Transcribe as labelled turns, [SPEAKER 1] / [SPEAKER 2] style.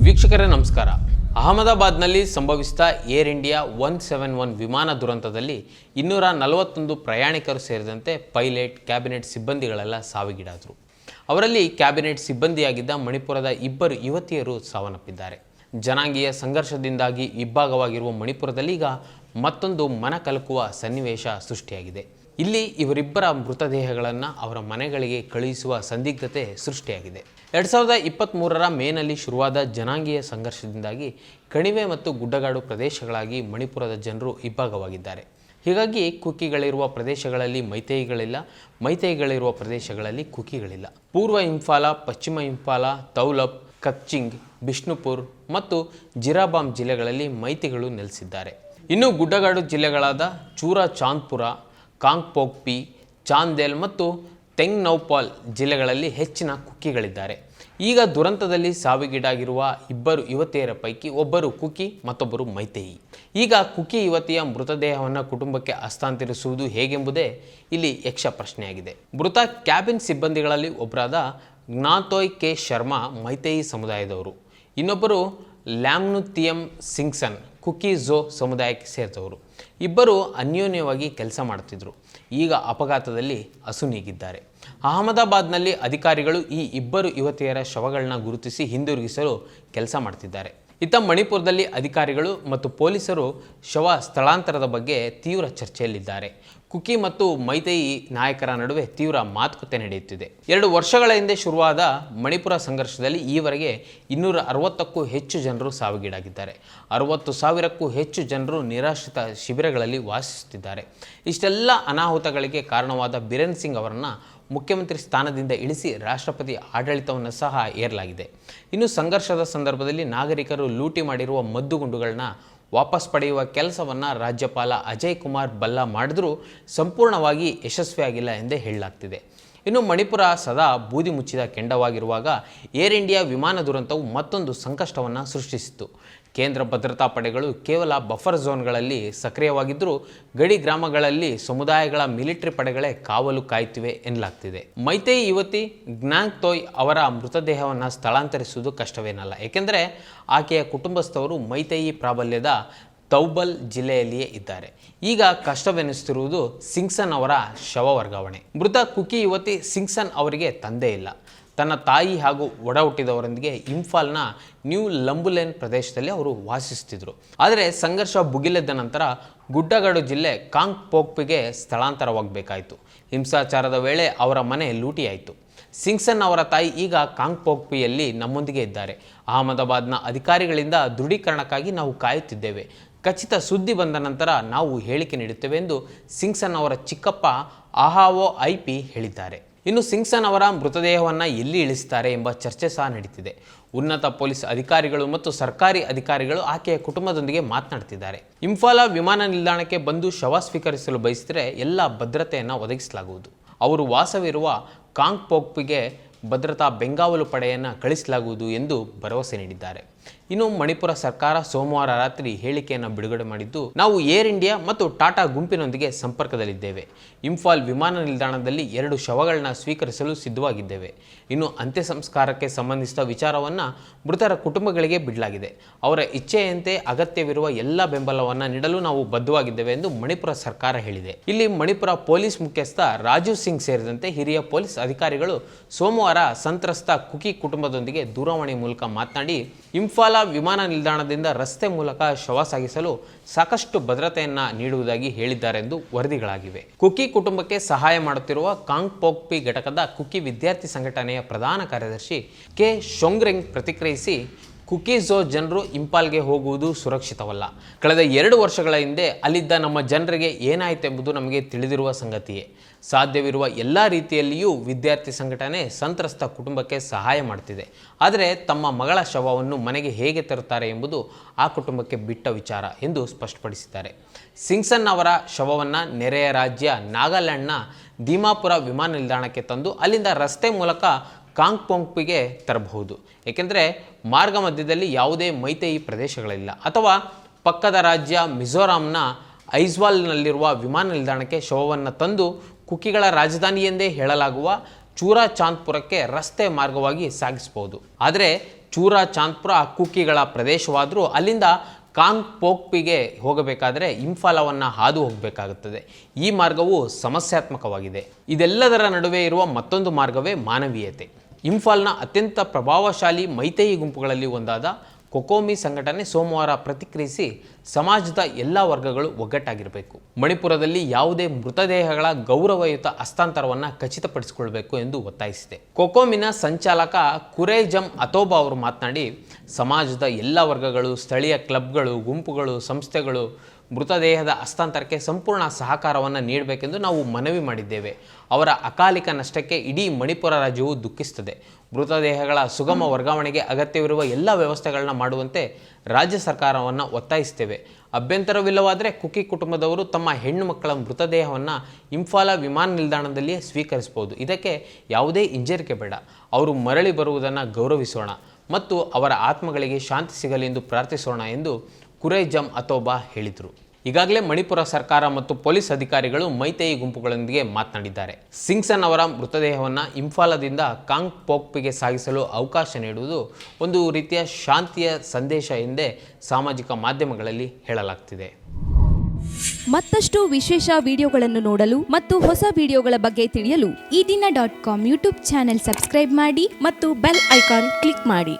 [SPEAKER 1] ವೀಕ್ಷಕರೇ, ನಮಸ್ಕಾರ. ಅಹಮದಾಬಾದ್ನಲ್ಲಿ ಸಂಭವಿಸಿದ Air India one seven one ವಿಮಾನ ದುರಂತದಲ್ಲಿ ಇನ್ನೂರ ನಲವತ್ತೊಂದು ಪ್ರಯಾಣಿಕರು ಸೇರಿದಂತೆ ಪೈಲಟ್, ಕ್ಯಾಬಿನೆಟ್ ಸಿಬ್ಬಂದಿಗಳೆಲ್ಲ ಸಾವಿಗೀಡಾದರು. ಅವರಲ್ಲಿ ಕ್ಯಾಬಿನೆಟ್ ಸಿಬ್ಬಂದಿಯಾಗಿದ್ದ ಮಣಿಪುರದ ಇಬ್ಬರು ಯುವತಿಯರು ಸಾವನ್ನಪ್ಪಿದ್ದಾರೆ. ಜನಾಂಗೀಯ ಸಂಘರ್ಷದಿಂದಾಗಿ ಇಬ್ಬಾಗವಾಗಿರುವ ಮಣಿಪುರದಲ್ಲಿ ಈಗ ಮತ್ತೊಂದು ಮನಕಲಕುವ ಸನ್ನಿವೇಶ ಸೃಷ್ಟಿಯಾಗಿದೆ. ಇಲ್ಲಿ ಇವರಿಬ್ಬರ ಮೃತದೇಹಗಳನ್ನು ಅವರ ಮನೆಗಳಿಗೆ ಕಳುಹಿಸುವ ಸಂದಿಗ್ಧತೆ ಸೃಷ್ಟಿಯಾಗಿದೆ. ಎರಡು ಸಾವಿರದ ಇಪ್ಪತ್ತ್ಮೂರರ ಮೇನಲ್ಲಿ ಶುರುವಾದ ಜನಾಂಗೀಯ ಸಂಘರ್ಷದಿಂದಾಗಿ ಕಣಿವೆ ಮತ್ತು ಗುಡ್ಡಗಾಡು ಪ್ರದೇಶಗಳಾಗಿ ಮಣಿಪುರದ ಜನರು ಇಬ್ಬಾಗವಾಗಿದ್ದಾರೆ ಹೀಗಾಗಿ ಕುಕ್ಕಿಗಳಿರುವ ಪ್ರದೇಶಗಳಲ್ಲಿ ಮೈತೈಗಳಿಲ್ಲ ಮೈತೈಗಳಿರುವ ಪ್ರದೇಶಗಳಲ್ಲಿ ಕುಕ್ಕಿಗಳಿಲ್ಲ. ಪೂರ್ವ ಇಂಫಾಲ, ಪಶ್ಚಿಮ ಇಂಫಾಲ ತೌಲಬ್ ಕಕ್ಚಿಂಗ್, ಬಿಷ್ಣುಪುರ್ ಮತ್ತು ಜಿರಾಬಾಮ್ ಜಿಲ್ಲೆಗಳಲ್ಲಿ ಮೈತಿಗಳು ನೆಲೆಸಿದ್ದಾರೆ. ಇನ್ನು ಗುಡ್ಡಗಾಡು ಜಿಲ್ಲೆಗಳಾದ ಚೂರಾ ಚಾಂದ್ಪುರ ಕಾಂಗ್ಪೋಕ್ಪಿ ಚಾಂದೇಲ್ ಮತ್ತು ತೆಂಗ್ನೌಪಾಲ್ ಜಿಲ್ಲೆಗಳಲ್ಲಿ ಹೆಚ್ಚಿನ ಕುಕ್ಕಿಗಳಿದ್ದಾರೆ. ಈಗ ದುರಂತದಲ್ಲಿ ಸಾವಿಗೀಡಾಗಿರುವ ಇಬ್ಬರು ಯುವತಿಯರ ಪೈಕಿ ಒಬ್ಬರು ಕುಕ್ಕಿ ಮತ್ತೊಬ್ಬರು ಮೈತೇಯಿ. ಈಗ ಕುಕ್ಕಿ ಯುವತಿಯ ಮೃತದೇಹವನ್ನು ಕುಟುಂಬಕ್ಕೆ ಹಸ್ತಾಂತರಿಸುವುದು ಹೇಗೆಂಬುದೇ ಇಲ್ಲಿ ಯಕ್ಷ ಪ್ರಶ್ನೆಯಾಗಿದೆ. ಮೃತ ಕ್ಯಾಬಿನ್ ಸಿಬ್ಬಂದಿಗಳಲ್ಲಿ ಒಬ್ಬರಾದ ಜ್ಞಾತೋಯ್ ಕೆ ಶರ್ಮಾ ಮೈತೇಯಿ ಸಮುದಾಯದವರು. ಇನ್ನೊಬ್ಬರು ಲ್ಯಾಮ್ನುತಿಯಂ ಸಿಂಗ್ಸನ್ ಕುಕಿ ಝೋ ಸಮುದಾಯಕ್ಕೆ ಸೇರಿದವರು. ಇಬ್ಬರು ಅನ್ಯೋನ್ಯವಾಗಿ ಕೆಲಸ ಮಾಡುತ್ತಿದ್ದರು ಈಗ ಅಪಘಾತದಲ್ಲಿ ಅಸುನೀಗಿದ್ದಾರೆ ಅಹಮದಾಬಾದ್ನಲ್ಲಿ ಅಧಿಕಾರಿಗಳು ಈ ಇಬ್ಬರು ಯುವತಿಯರ ಶವಗಳನ್ನ ಗುರುತಿಸಿ ಹಿಂದಿರುಗಿಸಲು ಕೆಲಸ ಮಾಡ್ತಿದ್ದಾರೆ. ಇತ್ತ ಮಣಿಪುರದಲ್ಲಿ ಅಧಿಕಾರಿಗಳು ಮತ್ತು ಪೊಲೀಸರು ಶವ ಸ್ಥಳಾಂತರದ ಬಗ್ಗೆ ತೀವ್ರ ಚರ್ಚೆಯಲ್ಲಿದ್ದಾರೆ. ಕುಕಿ ಮತ್ತು ಮೈತೈ ನಾಯಕರ ನಡುವೆ ತೀವ್ರ ಮಾತುಕತೆ ನಡೆಯುತ್ತಿದೆ. ಎರಡು ವರ್ಷಗಳ ಹಿಂದೆ ಶುರುವಾದ ಮಣಿಪುರ ಸಂಘರ್ಷದಲ್ಲಿ ಈವರೆಗೆ ಇನ್ನೂರ ಅರವತ್ತಕ್ಕೂ ಹೆಚ್ಚು ಜನರು ಸಾವಿಗೀಡಾಗಿದ್ದಾರೆ. ಅರವತ್ತು ಸಾವಿರಕ್ಕೂ ಹೆಚ್ಚು ಜನರು ನಿರಾಶ್ರಿತ ಶಿಬಿರಗಳಲ್ಲಿ ವಾಸಿಸುತ್ತಿದ್ದಾರೆ. ಇಷ್ಟೆಲ್ಲ ಅನಾಹುತಗಳಿಗೆ ಕಾರಣವಾದ ಬಿರೇನ್ ಸಿಂಗ್ ಅವರನ್ನು ಮುಖ್ಯಮಂತ್ರಿ ಸ್ಥಾನದಿಂದ ಇಳಿಸಿ ರಾಷ್ಟ್ರಪತಿ ಆಡಳಿತವನ್ನು ಸಹ ಏರಲಾಗಿದೆ. ಇನ್ನು ಸಂಘರ್ಷದ ಸಂದರ್ಭದಲ್ಲಿ ನಾಗರಿಕರು ಲೂಟಿ ಮಾಡಿರುವ ಮದ್ದುಗುಂಡುಗಳನ್ನ ವಾಪಸ್ ಪಡೆಯುವ ಕೆಲಸವನ್ನು ರಾಜ್ಯಪಾಲ ಅಜಯ್ ಕುಮಾರ್ ಬಲ್ಲಾ ಮಾಡಿದ್ರೂ ಸಂಪೂರ್ಣವಾಗಿ ಯಶಸ್ವಿಯಾಗಿಲ್ಲ ಎಂದೇ ಹೇಳಲಾಗ್ತಿದೆ. ಇನ್ನು ಮಣಿಪುರ ಸದಾ ಬೂದಿ ಮುಚ್ಚಿದ ಕೆಂಡವಾಗಿರುವಾಗ ಏರ್ ಇಂಡಿಯಾ ವಿಮಾನ ದುರಂತವು ಮತ್ತೊಂದು ಸಂಕಷ್ಟವನ್ನು ಸೃಷ್ಟಿಸಿತು ಕೇಂದ್ರ ಭದ್ರತಾ ಪಡೆಗಳು ಕೇವಲ ಬಫರ್ ಝೋನ್ಗಳಲ್ಲಿ ಸಕ್ರಿಯವಾಗಿದ್ದರೂ ಗಡಿ ಗ್ರಾಮಗಳಲ್ಲಿ ಸಮುದಾಯಗಳ ಮಿಲಿಟರಿ ಪಡೆಗಳೇ ಕಾವಲು ಕಾಯುತ್ತಿವೆ ಎನ್ನಲಾಗ್ತಿದೆ. ಮೈತೈ ಯುವತಿ ಜ್ಞಾಂಗ್ ತೋಯ್ ಅವರ ಮೃತದೇಹವನ್ನು ಸ್ಥಳಾಂತರಿಸುವುದು ಕಷ್ಟವೇನಲ್ಲ. ಏಕೆಂದರೆ ಆಕೆಯ ಕುಟುಂಬಸ್ಥವರು ಮೈತೈ ಪ್ರಾಬಲ್ಯದ ತೌಬಲ್ ಜಿಲ್ಲೆಯಲ್ಲಿಯೇ ಇದ್ದಾರೆ. ಈಗ ಕಷ್ಟವೆನಿಸುತ್ತಿರುವುದು ಸಿಂಗ್ಸನ್ ಅವರ ಶವ ವರ್ಗಾವಣೆ. ಮೃತ ಕುಕಿ ಯುವತಿ ಸಿಂಗ್ಸನ್ ಅವರಿಗೆ ತಂದೆ ಇಲ್ಲ. ತನ್ನ ತಾಯಿ ಹಾಗೂ ಒಡ ಹುಟ್ಟಿದವರೊಂದಿಗೆ ಇಂಫಾಲ್ನ ನ್ಯೂ ಲಂಬುಲೆನ್ ಪ್ರದೇಶದಲ್ಲಿ ಅವರು ವಾಸಿಸುತ್ತಿದ್ದರು ಆದರೆ ಸಂಘರ್ಷ ಭುಗಿಲೆದ್ದ ನಂತರ ಗುಡ್ಡಗಾಡು ಜಿಲ್ಲೆ ಕಾಂಗ್ ಪೋಕ್ಪಿಗೆ ಸ್ಥಳಾಂತರವಾಗಬೇಕಾಯಿತು. ಹಿಂಸಾಚಾರದ ವೇಳೆ ಅವರ ಮನೆ ಲೂಟಿಯಾಯಿತು. ಸಿಂಗ್ಸನ್ ಅವರ ತಾಯಿ ಈಗ ಕಾಂಗ್ಪೋಕ್ಪಿಯಲ್ಲಿ ನಮ್ಮೊಂದಿಗೆ ಇದ್ದಾರೆ. ಅಹಮದಾಬಾದ್ನ ಅಧಿಕಾರಿಗಳಿಂದ ದೃಢೀಕರಣಕ್ಕಾಗಿ ನಾವು ಕಾಯುತ್ತಿದ್ದೇವೆ. ಖಚಿತ ಸುದ್ದಿ ಬಂದ ನಂತರ ನಾವು ಹೇಳಿಕೆ ನೀಡುತ್ತೇವೆ ಎಂದು ಸಿಂಗ್ಸನ್ ಅವರ ಚಿಕ್ಕಪ್ಪ ಅಹಾವೋ ಐ ಪಿ ಹೇಳಿದ್ದಾರೆ. ಇನ್ನು ಸಿಂಗ್ಸನ್ ಅವರ ಮೃತದೇಹವನ್ನು ಎಲ್ಲಿ ಇಳಿಸುತ್ತಾರೆ ಎಂಬ ಚರ್ಚೆ ಸಹ ನಡೀತಿದೆ. ಉನ್ನತ ಪೊಲೀಸ್ ಅಧಿಕಾರಿಗಳು ಮತ್ತು ಸರ್ಕಾರಿ ಅಧಿಕಾರಿಗಳು ಆಕೆಯ ಕುಟುಂಬದೊಂದಿಗೆ ಮಾತನಾಡ್ತಿದ್ದಾರೆ ಇಂಫಾಲ ವಿಮಾನ ನಿಲ್ದಾಣಕ್ಕೆ ಬಂದು ಶವ ಸ್ವೀಕರಿಸಲು ಬಯಸಿದರೆ ಎಲ್ಲ ಭದ್ರತೆಯನ್ನು ಒದಗಿಸಲಾಗುವುದು. ಅವರು ವಾಸವಿರುವ ಕಾಂಗ್ ಭದ್ರತಾ ಬೆಂಗಾವಲು ಪಡೆಯನ್ನು ಕಳಿಸಲಾಗುವುದು ಎಂದು ಭರವಸೆ ನೀಡಿದ್ದಾರೆ. ಇನ್ನು ಮಣಿಪುರ ಸರ್ಕಾರ ಸೋಮವಾರ ರಾತ್ರಿ ಹೇಳಿಕೆಯನ್ನು ಬಿಡುಗಡೆ ಮಾಡಿದ್ದು, ನಾವು ಏರ್ ಇಂಡಿಯಾ ಮತ್ತು ಟಾಟಾ ಗುಂಪಿನೊಂದಿಗೆ ಸಂಪರ್ಕದಲ್ಲಿದ್ದೇವೆ. ಇಂಫಾಲ್ ವಿಮಾನ ನಿಲ್ದಾಣದಲ್ಲಿ ಎರಡು ಶವಗಳನ್ನ ಸ್ವೀಕರಿಸಲು ಸಿದ್ಧವಾಗಿದ್ದೇವೆ. ಇನ್ನು ಅಂತ್ಯ ಸಂಸ್ಕಾರಕ್ಕೆ ಸಂಬಂಧಿಸಿದ ವಿಚಾರವನ್ನು ಮೃತರ ಕುಟುಂಬಗಳಿಗೆ ಬಿಡಲಾಗಿದೆ. ಅವರ ಇಚ್ಛೆಯಂತೆ ಅಗತ್ಯವಿರುವ ಎಲ್ಲ ಬೆಂಬಲವನ್ನು ನೀಡಲು ನಾವು ಬದ್ಧವಾಗಿದ್ದೇವೆ ಎಂದು ಮಣಿಪುರ ಸರ್ಕಾರ ಹೇಳಿದೆ. ಇಲ್ಲಿ ಮಣಿಪುರ ಪೊಲೀಸ್ ಮುಖ್ಯಸ್ಥ ರಾಜೀವ್ ಸಿಂಗ್ ಸೇರಿದಂತೆ ಹಿರಿಯ ಪೊಲೀಸ್ ಅಧಿಕಾರಿಗಳು ಸೋಮವಾರ ಸಂತ್ರಸ್ತ ಕುಕಿ ಕುಟುಂಬದೊಂದಿಗೆ ದೂರವಾಣಿ ಮೂಲಕ ಮಾತನಾಡಿ, ಇಂಫಾಲ ವಿಮಾನ ನಿಲ್ದಾಣದಿಂದ ರಸ್ತೆ ಮೂಲಕ ಶವ ಸಾಗಿಸಲು ಸಾಕಷ್ಟು ಭದ್ರತೆಯನ್ನ ನೀಡುವುದಾಗಿ ಹೇಳಿದ್ದಾರೆಂದು ವರದಿಗಳಾಗಿವೆ. ಕುಕಿ ಕುಟುಂಬಕ್ಕೆ ಸಹಾಯ ಮಾಡುತ್ತಿರುವ ಕಾಂಗ್ ಪೋಕ್ಪಿ ಘಟಕದ ಕುಕಿ ವಿದ್ಯಾರ್ಥಿ ಸಂಘಟನೆಯ ಪ್ರಧಾನ ಕಾರ್ಯದರ್ಶಿ ಕೆ ಶೊಂಗ್ರೆಂಗ್ ಪ್ರತಿಕ್ರಿಯಿಸಿ ಕುಕೀಝೋ ಜನರು ಇಂಪಾಲ್ಗೆ ಹೋಗುವುದು ಸುರಕ್ಷಿತವಲ್ಲ. ಕಳೆದ ಎರಡು ವರ್ಷಗಳ ಹಿಂದೆ ಅಲ್ಲಿದ್ದ ನಮ್ಮ ಜನರಿಗೆ ಏನಾಯಿತೆಂಬುದು ನಮಗೆ ತಿಳಿದಿರುವ ಸಂಗತಿಯೇ. ಸಾಧ್ಯವಿರುವ ಎಲ್ಲ ರೀತಿಯಲ್ಲಿಯೂ ವಿದ್ಯಾರ್ಥಿ ಸಂಘಟನೆ ಸಂತ್ರಸ್ತ ಕುಟುಂಬಕ್ಕೆ ಸಹಾಯ ಮಾಡ್ತಿದೆ. ಆದರೆ ತಮ್ಮ ಮಗಳ ಶವವನ್ನು ಮನೆಗೆ ಹೇಗೆ ತರುತ್ತಾರೆ ಎಂಬುದು ಆ ಕುಟುಂಬಕ್ಕೆ ಬಿಟ್ಟ ವಿಚಾರ ಎಂದು ಸ್ಪಷ್ಟಪಡಿಸಿದ್ದಾರೆ. ಸಿಂಗ್ಸನ್ ಅವರ ಶವವನ್ನು ನೆರೆಯ ರಾಜ್ಯ ನಾಗಾಲ್ಯಾಂಡ್ನ ದೀಮಾಪುರ ವಿಮಾನ ನಿಲ್ದಾಣಕ್ಕೆ ತಂದು ಅಲ್ಲಿಂದ ರಸ್ತೆ ಮೂಲಕ ಕಾಂಗ್ಪೊಂಗ್ಪಿಗೆ ತರಬಹುದು. ಏಕೆಂದರೆ ಮಾರ್ಗ ಮಧ್ಯದಲ್ಲಿ ಯಾವುದೇ ಮೈತೈ ಪ್ರದೇಶಗಳಿಲ್ಲ. ಅಥವಾ ಪಕ್ಕದ ರಾಜ್ಯ ಮಿಜೋರಾಂನ ಐಜ್ವಾಲ್ನಲ್ಲಿರುವ ವಿಮಾನ ನಿಲ್ದಾಣಕ್ಕೆ ಶವವನ್ನು ತಂದು ಕುಕಿಗಳ ರಾಜಧಾನಿ ಎಂದೇ ಹೇಳಲಾಗುವ ಚೂರಾ ಚಾಂದ್ಪುರಕ್ಕೆ ರಸ್ತೆ ಮಾರ್ಗವಾಗಿ ಸಾಗಿಸಬಹುದು. ಆದರೆ ಚೂರಾ ಚಾಂದ್ಪುರ ಕುಕ್ಕಿಗಳ ಪ್ರದೇಶವಾದರೂ ಅಲ್ಲಿಂದ ಕಾಂಗ್ ಪೋಕ್ಪಿಗೆ ಹೋಗಬೇಕಾದರೆ ಇಂಫಾಲವನ್ನು ಹಾದು ಹೋಗಬೇಕಾಗುತ್ತದೆ. ಈ ಮಾರ್ಗವು ಸಮಸ್ಯಾತ್ಮಕವಾಗಿದೆ. ಇದೆಲ್ಲದರ ನಡುವೆ ಇರುವ ಮತ್ತೊಂದು ಮಾರ್ಗವೇ ಮಾನವೀಯತೆ. ಇಂಫಾಲ್ನ ಅತ್ಯಂತ ಪ್ರಭಾವಶಾಲಿ ಮೈತೇಯಿ ಗುಂಪುಗಳಲ್ಲಿ ಒಂದಾದ ಕೊಕೋಮಿ ಸಂಘಟನೆ ಸೋಮವಾರ ಪ್ರತಿಕ್ರಿಯಿಸಿ ಸಮಾಜದ ಎಲ್ಲ ವರ್ಗಗಳು ಒಗ್ಗಟ್ಟಾಗಿರಬೇಕು. ಮಣಿಪುರದಲ್ಲಿ ಯಾವುದೇ ಮೃತದೇಹಗಳ ಗೌರವಯುತ ಹಸ್ತಾಂತರವನ್ನು ಖಚಿತಪಡಿಸಿಕೊಳ್ಬೇಕು ಎಂದು ಒತ್ತಾಯಿಸಿದೆ. ಕೊಕೋಮಿನ ಸಂಚಾಲಕ ಕುರೇಜಮ್ ಅತೋಬಾ ಅವರು ಮಾತನಾಡಿ, ಸಮಾಜದ ಎಲ್ಲ ವರ್ಗಗಳು, ಸ್ಥಳೀಯ ಕ್ಲಬ್ಗಳು, ಗುಂಪುಗಳು, ಸಂಸ್ಥೆಗಳು ಮೃತದೇಹದ ಹಸ್ತಾಂತರಕ್ಕೆ ಸಂಪೂರ್ಣ ಸಹಕಾರವನ್ನು ನೀಡಬೇಕೆಂದು ನಾವು ಮನವಿ ಮಾಡಿದ್ದೇವೆ. ಅವರ ಅಕಾಲಿಕ ನಷ್ಟಕ್ಕೆ ಇಡೀ ಮಣಿಪುರ ರಾಜ್ಯವು ದುಃಖಿಸುತ್ತದೆ. ಮೃತದೇಹಗಳ ಸುಗಮ ವರ್ಗಾವಣೆಗೆ ಅಗತ್ಯವಿರುವ ಎಲ್ಲ ವ್ಯವಸ್ಥೆಗಳನ್ನ ಮಾಡುವಂತೆ ರಾಜ್ಯ ಸರ್ಕಾರವನ್ನು ಒತ್ತಾಯಿಸ್ತೇವೆ ಅಭ್ಯಂತರವಿಲ್ಲವಾದರೆ ಕುಕಿ ಕುಟುಂಬದವರು ತಮ್ಮ ಹೆಣ್ಣು ಮಕ್ಕಳ ಮೃತದೇಹವನ್ನು ಇಂಫಾಲ ವಿಮಾನ ನಿಲ್ದಾಣದಲ್ಲಿಯೇ ಸ್ವೀಕರಿಸಬಹುದು. ಇದಕ್ಕೆ ಯಾವುದೇ ಹಿಂಜರಿಕೆ ಬೇಡ. ಅವರು ಮರಳಿ ಬರುವುದನ್ನು ಗೌರವಿಸೋಣ ಮತ್ತು ಅವರ ಆತ್ಮಗಳಿಗೆ ಶಾಂತಿ ಸಿಗಲಿ ಎಂದು ಪ್ರಾರ್ಥಿಸೋಣ ಎಂದು ಕುರೈಜಮ್ ಅತೋಬಾ ಹೇಳಿದರು. ಈಗಾಗಲೇ ಮಣಿಪುರ ಸರ್ಕಾರ ಮತ್ತು ಪೊಲೀಸ್ ಅಧಿಕಾರಿಗಳು ಮೈತೇಯಿ ಗುಂಪುಗಳೊಂದಿಗೆ ಮಾತನಾಡಿದ್ದಾರೆ. ಸಿಂಗ್ಸನ್ ಅವರ ಮೃತದೇಹವನ್ನು ಇಂಫಾಲದಿಂದ ಕಾಂಗ್ ಪೋಕ್ಪಿಗೆ ಸಾಗಿಸಲು ಅವಕಾಶ ನೀಡುವುದು ಒಂದು ರೀತಿಯ ಶಾಂತಿಯ ಸಂದೇಶ ಎಂದೇ ಸಾಮಾಜಿಕ ಮಾಧ್ಯಮಗಳಲ್ಲಿ ಹೇಳಲಾಗ್ತಿದೆ.
[SPEAKER 2] ಮತ್ತಷ್ಟು ವಿಶೇಷ ವಿಡಿಯೋಗಳನ್ನು ನೋಡಲು ಮತ್ತು ಹೊಸ ವಿಡಿಯೋಗಳ ಬಗ್ಗೆ ತಿಳಿಯಲು
[SPEAKER 3] Ee Dina dot com YouTube channel subscribe ಮಾಡಿ ಮತ್ತು ಬೆಲ್ ಐಕಾನ್ ಕ್ಲಿಕ್ ಮಾಡಿ.